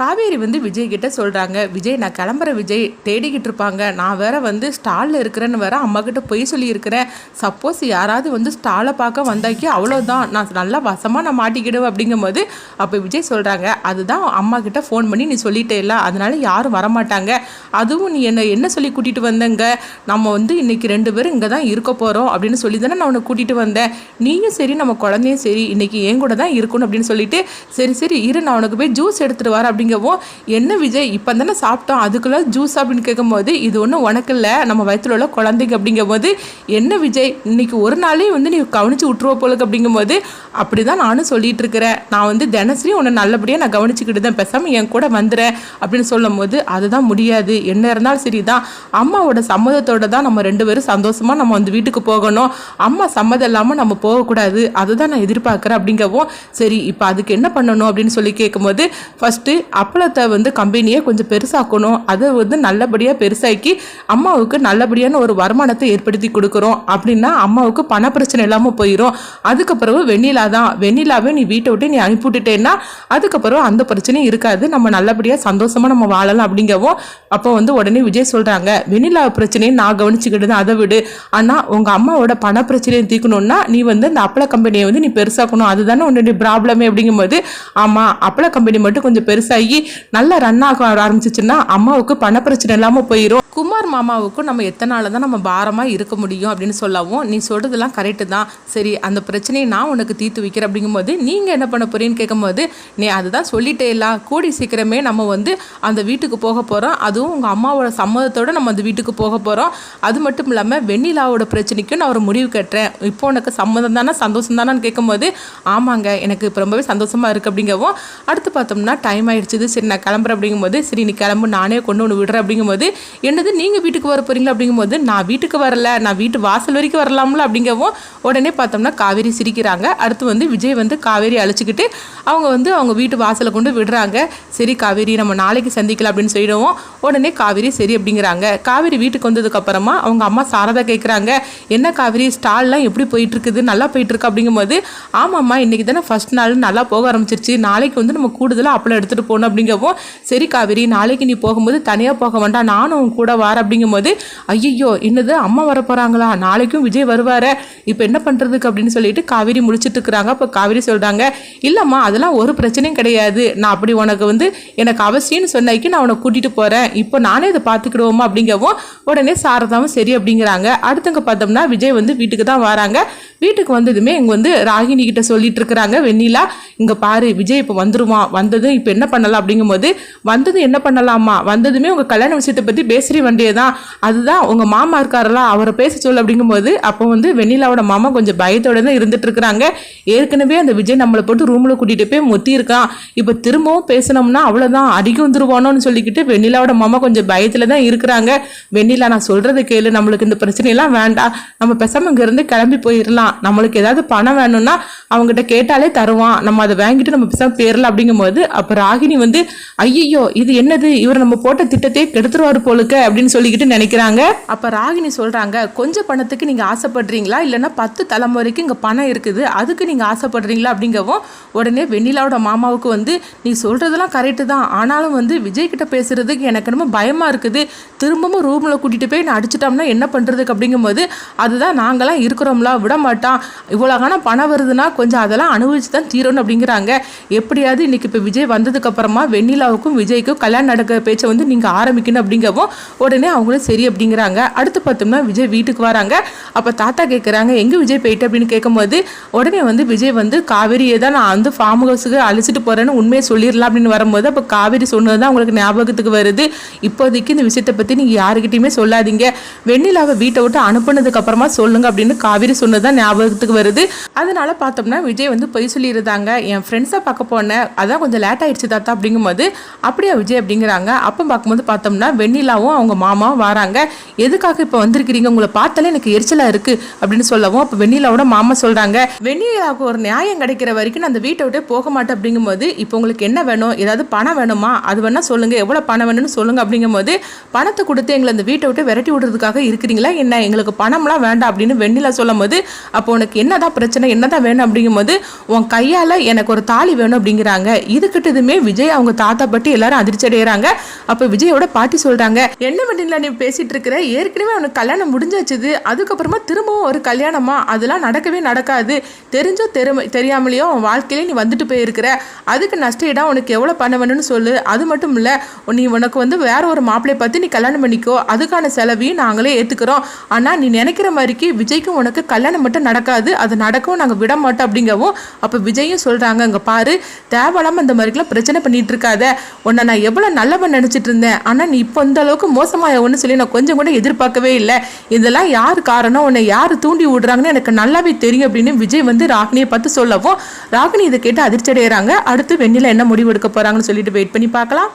காவேரி வந்து விஜய் கிட்ட சொல்கிறாங்க விஜய் நான் கிளம்புற விஜய் தேடிக்கிட்டு இருப்பாங்க. நான் வேற வந்து ஸ்டாலில் இருக்கிறேன்னு வேற அம்மா கிட்ட பொய் சொல்லியிருக்கிறேன். சப்போஸ் யாராவது வந்து ஸ்டாலை பார்க்க வந்தாக்கி அவ்வளோதான் நான் நல்லா வசமாக நான் மாட்டிக்கிடுவேன். அப்படிங்கும்போது அப்போ விஜய் சொல்கிறாங்க அதுதான் அம்மா கிட்ட ஃபோன் பண்ணி நீ சொல்லிட்டே இல்லை அதனால யாரும் வரமாட்டாங்க. அதுவும் நீ என்ன என்ன சொல்லி கூட்டிகிட்டு வந்தங்க? நம்ம வந்து இன்னைக்கு ரெண்டு பேரும் இங்கே தான் இருக்க போகிறோம் அப்படின்னு சொல்லி தானே நான் உன்னை கூட்டிகிட்டு வந்தேன். நீயும் சரி நம்ம குழந்தையும் சரி இன்னைக்கு என் கூட தான் இருக்கணும் அப்படின்னு சொல்லிட்டு சரி சரி இரு நான் உனக்கு போய் ஜூஸ் எடுத்துகிட்டு வர அப்படின்னு அப்படிங்கவும் என்ன விஜய் இப்போ தானே சாப்பிட்டோம் அதுக்குள்ளே ஜூஸ் அப்படின்னு கேட்கும்போது இது ஒன்றும் உனக்கு இல்லை நம்ம வயிற்றுல உள்ள குழந்தைங்க அப்படிங்கும்போது என்ன விஜய் இன்னைக்கு ஒரு நாளே வந்து நீ கவனித்து விட்டுருவ போலுக்கு அப்படிங்கும்போது அப்படி தான் நானும் சொல்லிட்டு இருக்கிறேன். நான் வந்து தினசரி உன்னை நல்லபடியாக நான் கவனிச்சுக்கிட்டு தான் பேசாமல் என் கூட வந்துடுறேன் அப்படின்னு சொல்லும் போது அதுதான் முடியாது. என்ன இருந்தாலும் சரி தான் அம்மாவோட சம்மதத்தோட தான் நம்ம ரெண்டு பேரும் சந்தோஷமாக நம்ம வந்து வீட்டுக்கு போகணும். அம்மா சம்மதம் இல்லாமல் நம்ம போகக்கூடாது. அதுதான் நான் எதிர்பார்க்குறேன் அப்படிங்கவும் சரி இப்போ அதுக்கு என்ன பண்ணணும் அப்படின்னு சொல்லி கேட்கும்போது ஃபஸ்ட்டு அப்பளத்தை வந்து கம்பெனியை கொஞ்சம் பெருசாக்கணும். அதை வந்து நல்லபடியாக பெருசாக்கி அம்மாவுக்கு நல்லபடியான ஒரு வருமானத்தை ஏற்படுத்தி கொடுக்குறோம். அப்படின்னா அம்மாவுக்கு பண பிரச்சனை இல்லாமல் போயிடும் அதுக்கப்புறம் வெண்ணிலா தான். வெண்ணிலாவே நீ வீட்டை விட்டு நீ அனுப்பிவிட்டுட்டேன்னா அதுக்கப்புறம் அந்த பிரச்சனையும் இருக்காது. நம்ம நல்லபடியாக சந்தோஷமாக நம்ம வாழலாம் அப்படிங்கவும் அப்போ வந்து உடனே விஜய் சொல்கிறாங்க வெண்ணிலா பிரச்சனையை நான் கவனிச்சுக்கிட்டு தான் அதை விடு. ஆனால் உங்கள் அம்மாவோட பண பிரச்சனையை தீர்க்கணும்னா நீ வந்து இந்த அப்பள கம்பெனியை வந்து நீ பெருசாக்கணும். அதுதானே உன்னுடைய ப்ராப்ளமே அப்படிங்கும்போது ஆமாம் அப்பள கம்பெனி மட்டும் கொஞ்சம் பெருசாகி நல்லா ரன் ஆக ஆரம்பிச்சிச்சுன்னா அம்மாவுக்கு பண பிரச்சனை இல்லாமல் போயிடும் குமார் மாமாவுக்கும் நம்ம எத்தனை நாள் தான் நம்ம பாரமாக இருக்க முடியும் அப்படின்னு சொல்லவும் நீ சொல்கிறதெல்லாம் கரெக்டு தான். சரி அந்த பிரச்சனையை நான் உனக்கு தீர்த்து வைக்கிறேன் அப்படிங்கும்போது நீங்கள் என்ன பண்ண போறீன்னு கேட்கும்போது நீ அதுதான் சொல்லிட்டே இல்ல கூடி சீக்கிரமே நம்ம வந்து அந்த வீட்டுக்கு போக போகிறோம் அதுவும் உங்கள் அம்மாவோட சம்மதத்தோடு நம்ம அந்த வீட்டுக்கு போக போகிறோம் அது மட்டும் இல்லாமல் வெண்ணிலாவோட பிரச்சனைக்கும் நான் ஒரு முடிவு கட்டுறேன். இப்போ உனக்கு சம்மதம் தானே சந்தோஷம் தானான்னு கேட்கும்போது ஆமாங்க எனக்கு இப்போ ரொம்பவே சந்தோஷமாக இருக்குது அப்படிங்கவும் அடுத்து பார்த்தோம்னா டைம் பிடிச்சது சரி நான் கிளம்புறேன் அப்படிங்கும்போது சரி நீ கிளம்பு நானே கொண்டு ஒன்று விடுறேன் அப்படிங்கும்போது என்னது நீங்கள் வீட்டுக்கு வர போகிறீங்களா அப்படிங்கும்போது நான் வீட்டுக்கு வரல நான் வீட்டு வாசல் வரைக்கும் வரலாம்ல அப்படிங்கவும் உடனே பார்த்தோம்னா காவேரி சிரிக்கிறாங்க. அடுத்து வந்து விஜய் வந்து காவேரி அழைச்சிக்கிட்டு அவங்க வந்து அவங்க வீட்டு வாசலை கொண்டு விடுறாங்க. சரி காவேரி நம்ம நாளைக்கு சந்திக்கலாம் அப்படின்னு சொல்லிடுவோம் உடனே காவேரி சரி அப்படிங்கிறாங்க. காவேரி வீட்டுக்கு வந்ததுக்கப்புறமா அவங்க அம்மா சாரதா கேட்குறாங்க என்ன காவேரி ஸ்டால்லாம் எப்படி போயிட்டுருக்குது? நல்லா போயிட்டுருக்கு அப்படிங்கும்போது ஆமாம்மா இன்றைக்கி தானே ஃபஸ்ட் நாள் நல்லா போக ஆரம்பிச்சிருச்சு. நாளைக்கு வந்து நம்ம கூடுதலாக அப்பளம் எடுத்துகிட்டு போகணும் அப்படிங்கவும் சரி காவேரி நாளைக்கு நீ போகும்போது தனியாக போக வேண்டாம். நானும் உன் கூட வர அப்படிங்கும்போது ஐயோ என்னது? அம்மா வர போகிறாங்களா நாளைக்கும் விஜய் வருவார. இப்போ என்ன பண்ணுறதுக்கு அப்படின்னு சொல்லிட்டு காவேரி முடிச்சிட்டு இருக்கிறாங்க. அப்போ காவேரி சொல்கிறாங்க இல்லைம்மா அதெல்லாம் ஒரு பிரச்சனையும் கிடையாது. நான் அப்படி உனக்கு வந்து எனக்கு அவசியம்னு சொன்னாக்கி நான் உனக்கு கூட்டிகிட்டு போகிறேன் இப்போ நானே இதை பார்த்துக்கிடுவோமா? அப்படிங்கவும் உடனே சாரதாவும் சரி அப்படிங்கிறாங்க. அடுத்தங்க பார்த்தோம்னா விஜய் வந்து வீட்டுக்கு தான் வராங்க. வீட்டுக்கு வந்ததுமே இங்கே வந்து ராகினி கிட்ட சொல்லிட்டு இருக்கிறாங்க வெண்ணிலா இங்கே பாரு விஜய் இப்போ வந்துருவான் வந்ததும் இப்போ என்ன பண்ணலாம் அப்படிங்கும்போது வந்ததும் என்ன பண்ணலாமா? வந்ததுமே உங்கள் கல்யாண விஷயத்தை பற்றி பேசுறி வண்டியதான். அதுதான் உங்கள் மாமா இருக்காரல அவரை பேச சொல்லு அப்படிங்கும்போது அப்போ வந்து வெண்ணிலாவோட மாமா கொஞ்சம் பயத்தோட தான் இருந்துட்டு இருக்கிறாங்க ஏற்கனவே அந்த விஜய் நம்மளை போட்டு ரூமில் கூட்டிகிட்டு போய் முத்தி இருக்கான் இப்போ திரும்பவும் பேசினோம்னா அவ்வளோதான் அடிக்க வந்துருவானோன்னு சொல்லிக்கிட்டு வெண்ணிலாவோட மாமா கொஞ்சம் பயத்தில் தான் இருக்கிறாங்க. வெண்ணிலா நான் சொல்கிறத கேளு நம்மளுக்கு இந்த பிரச்சனையெல்லாம் வேண்டாம். நம்ம பேசாமல் இங்கேருந்து கிளம்பி போயிடலாம் நம்மளுக்கு ஏதாவது பணம் வேணும்னா அவங்ககிட்ட கேட்டாலே தருவான். நம்ம அதை வாங்கிட்டு நம்ம பேசாமல் போயிடலாம் அப்படிங்கும்போது அப்போ ராகினி வந்து ஐயோ இது என்னது? இவர் நம்ம போட்ட திட்டத்தையே கெடுத்துருவாரு போலுக்க அப்படின்னு சொல்லிக்கிட்டு நினைக்கிறாங்க. அப்போ ராகினி சொல்கிறாங்க கொஞ்சம் பணத்துக்கு நீங்கள் ஆசைப்படுறீங்களா? இல்லைன்னா பத்து தலைமுறைக்கு இங்கே பணம் இருக்குது. அதுக்கு நீங்கள் ஆசைப்படுறீங்களா? அப்படிங்கவும் உடனே வெண்ணிலாவோட மாமாவுக்கு வந்து நீ சொல்கிறதெல்லாம் கரெக்டு தான். ஆனாலும் வந்து விஜய் கிட்ட பேசுறதுக்கு எனக்கு என்னமோ பயமாக இருக்குது. திரும்பவும் ரூமில் கூட்டிகிட்டு போய் நான் அடிச்சிட்டோம்னா என்ன பண்ணுறதுக்கு அப்படிங்கும்போது அதுதான் நாங்களாம் இருக்கிறோம்ல விட மாட்டான் இவ்வளோ காணம் பணம் வருதுன்னா கொஞ்சம் அதெல்லாம் அனுபவிச்சு தான் தீரணும் அப்படிங்கிறாங்க. எப்படியாவது இன்னைக்கு இப்போ விஜய் வந்ததுக்கப்புறம் அப்புறமா வெண்ணிலாவுக்கும் விஜய்க்கும் கல்யாணம் நடக்க பேச்சை வந்து நீங்கள் ஆரம்பிக்கணும் அப்படிங்கவும் உடனே அவங்களும் சரி அப்படிங்கிறாங்க. அடுத்து பார்த்தோம்னா விஜய் வீட்டுக்கு வராங்க. அப்போ தாத்தா கேட்குறாங்க எங்கே விஜய் போயிட்டு? அப்படின்னு கேட்கும்போது உடனே வந்து விஜய் வந்து காவேரியை தான் நான் வந்து ஃபார்ம் ஹவுஸுக்கு அழைச்சிட்டு போகிறேன்னு உண்மையை சொல்லிடலாம். அப்படின்னு வரும்போது அப்போ காவேரி சொன்னது தான் உங்களுக்கு ஞாபகத்துக்கு வருது. இப்போதைக்கு இந்த விஷயத்தை பற்றி நீங்கள் யாருக்கிட்டையுமே சொல்லாதீங்க. வெண்ணிலாவை வீட்டை விட்டு அனுப்புனதுக்கு அப்புறமா சொல்லுங்க அப்படின்னு காவேரி சொன்னது தான் ஞாபகத்துக்கு வருது. அதனால பார்த்தோம்னா விஜய் வந்து பொய் சொல்லியிருந்தாங்க. என் ஃப்ரெண்ட்ஸை பார்க்க போனேன். அதான் கொஞ்சம் லேட் ஆயிடுச்சு தாத்தா. அப்படிங்கும்போது அப்படியா விஜய்? அப்படிங்கிறாங்க. அப்போ பார்க்கும்போது பார்த்தோம்னா வெண்ணிலாவும் அவங்க மாமாவும் வராங்க. எதுக்காக இப்போ வந்திருக்கிறீங்க? உங்களை பார்த்தாலே எனக்கு எரிச்சலாக இருக்குது அப்படின்னு சொல்லவும் அப்போ வெண்ணிலாவோட மாமா சொல்கிறாங்க வெண்ணிலாவுக்கு ஒரு நியாயம் கிடைக்கிற வரைக்கும் நான் அந்த வீட்டை விட்டே போக மாட்டேன் அப்படிங்கும்போது இப்போ உங்களுக்கு என்ன வேணும்? ஏதாவது பணம் வேணுமா? அது வேணால் சொல்லுங்கள் எவ்வளோ பணம் வேணும்னு சொல்லுங்கள் அப்படிங்கும்போது பணத்தை கொடுத்து எங்களை அந்த வீட்டை விட்டு விரட்டி விடுறதுக்காக இருக்கிறீங்களா? என்ன? எங்களுக்கு பணம்லாம் வேண்டாம் அப்படின்னு வெண்ணிலா சொல்லும் போது அப்போ உனக்கு என்னதான் பிரச்சனை? என்னதான் வேணும்? அப்படிங்கும்போது உன் கையால் எனக்கு ஒரு தாலி வேணும் அப்படிங்கிறாங்க. இதுக்கிட்டதுமே விஜய் அவங்க தாத்தா பட்டி எல்லாரும் அதிர்ச்சி அடைகிறாங்க அப்போ விஜயோட பாட்டி சொல்றாங்க என்ன வெண்ணிலா நீ பேசிட்டு இருக்கிற? ஏற்கனவே அவனுக்கு கல்யாணம் முடிஞ்சாச்சுது. அதுக்கப்புறமா திரும்பவும் ஒரு கல்யாணமா? அதெல்லாம் நடக்கவே நடக்காது. தெரிஞ்சோ தெரு தெரியாமலேயோ உன் வாழ்க்கையிலே நீ வந்துட்டு போயிருக்கிற. அதுக்கு நஷ்ட இடம் உனக்கு எவ்வளோ பண்ண வேணும்னு சொல்லு. அது மட்டும் இல்லை நீ உனக்கு வந்து வேற ஒரு மாப்பிள்ளைய பார்த்து நீ கல்யாணம் பண்ணிக்கோ. அதுக்கான செலவையும் நாங்களே ஏற்றுக்கிறோம் ஆனால் நீ நினைக்கிற மாதிரிக்கு விஜய்க்கும் உனக்கு கல்யாணம் மட்டும் நடக்காது. அது நடக்கவும் நாங்கள் விட மாட்டோம் அப்படிங்கவும் அப்போ விஜயும் சொல்கிறாங்க அங்கே பாரு தேவையில்லாமல் இந்த மாதிரிக்கெல்லாம் பிரச்சனை பண்ணிட்டு இருக்காத உன்னை நான் எவ்வளோ நல்லவன் நினச்சிட்டு இருந்தேன் ஆனால் நீ இப்போ இந்த அளவுக்கு மோசமாயவன்னு சொல்லி நான் கொஞ்சம் கூட எதிர்பார்க்கவே இல்லை. இதெல்லாம் யார் காரணம்? உன்னை யார் தூண்டி விடுறாங்கன்னு எனக்கு நல்லாவே தெரியும் அப்படின்னு விஜய் வந்து ராகினியை பார்த்து சொல்லவும் ராகினி இதை கேட்டு அதிர்ச்சி அடைகிறாங்க அடுத்து வெண்ணில என்ன முடிவு எடுக்க போகிறாங்கன்னு சொல்லிட்டு வெயிட் பண்ணி பார்க்கலாம்.